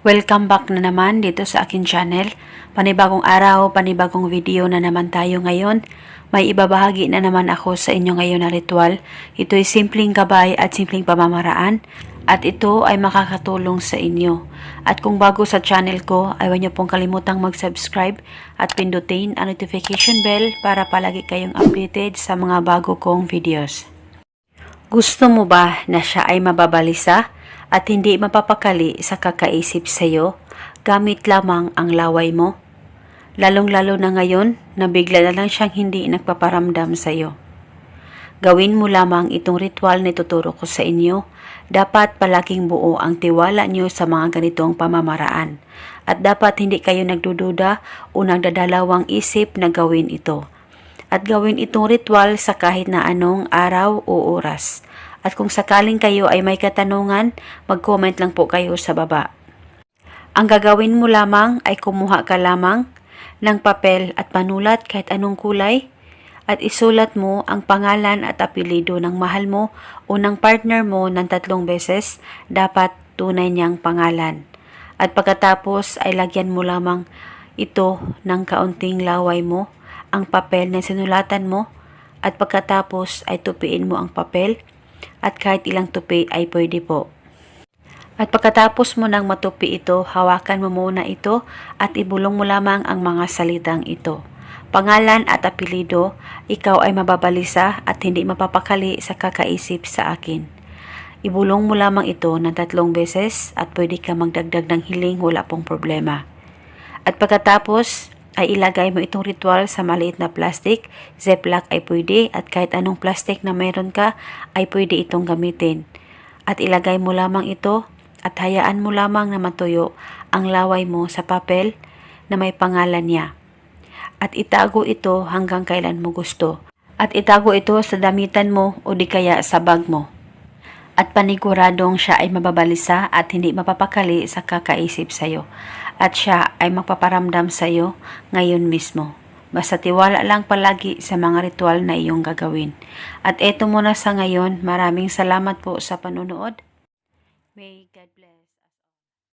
Welcome back na naman dito sa akin channel. Panibagong araw, panibagong video na naman tayo ngayon. May ibabahagi na naman ako sa inyo ngayon na ritual. Ito ay simpleng gabay at simpleng pamamaraan. At ito ay makakatulong sa inyo. At kung bago sa channel ko, ay huwag niyo pong kalimutang mag-subscribe at pindutin ang notification bell para palagi kayong updated sa mga bago kong videos. Gusto mo ba na siya ay mababalisa at hindi mapapakali sa kakaisip sa iyo gamit lamang ang laway mo? Lalong-lalo na ngayon na bigla na lang siyang hindi nagpaparamdam sa iyo. Gawin mo lamang itong ritual na ituturo ko sa inyo. Dapat palaging buo ang tiwala niyo sa mga ganitong pamamaraan. At dapat hindi kayo nagdududa o nagdadalawang isip na gawin ito at gawin itong ritual sa kahit na anong araw o oras. At kung sakaling kayo ay may katanungan, mag-comment lang po kayo sa baba. Ang gagawin mo lamang ay kumuha ka lamang ng papel at panulat kahit anong kulay at isulat mo ang pangalan at apelido ng mahal mo o ng partner mo ng tatlong beses, dapat tunay niyang pangalan. At pagkatapos ay lagyan mo lamang ito ng kaunting laway mo ang papel na sinulatan mo at pagkatapos ay tupiin mo ang papel at kahit ilang tupi ay pwede po. At pagkatapos mo nang matupi ito, hawakan mo muna ito at ibulong mo lamang ang mga salitang ito. Pangalan at apelido, ikaw ay mababalisa at hindi mapapakali sa kakaisip sa akin. Ibulong mo lamang ito ng tatlong beses at pwede ka magdagdag ng hiling wala pong problema. At pagkatapos, ay ilagay mo itong ritual sa maliit na plastic. Ziploc ay pwede at kahit anong plastic na mayroon ka ay pwede itong gamitin. At ilagay mo lamang ito at hayaan mo lamang na matuyo ang laway mo sa papel na may pangalan niya. At itago ito hanggang kailan mo gusto. At itago ito sa damitan mo o di kaya sa bag mo. At paniguradong siya ay mababalisa at hindi mapapakali sa kakaisip sa'yo at siya ay magpaparamdam sa iyo ngayon mismo. Basta tiwala lang palagi sa mga ritual na iyong gagawin. At eto muna sa ngayon, maraming salamat po sa panunood. May God bless.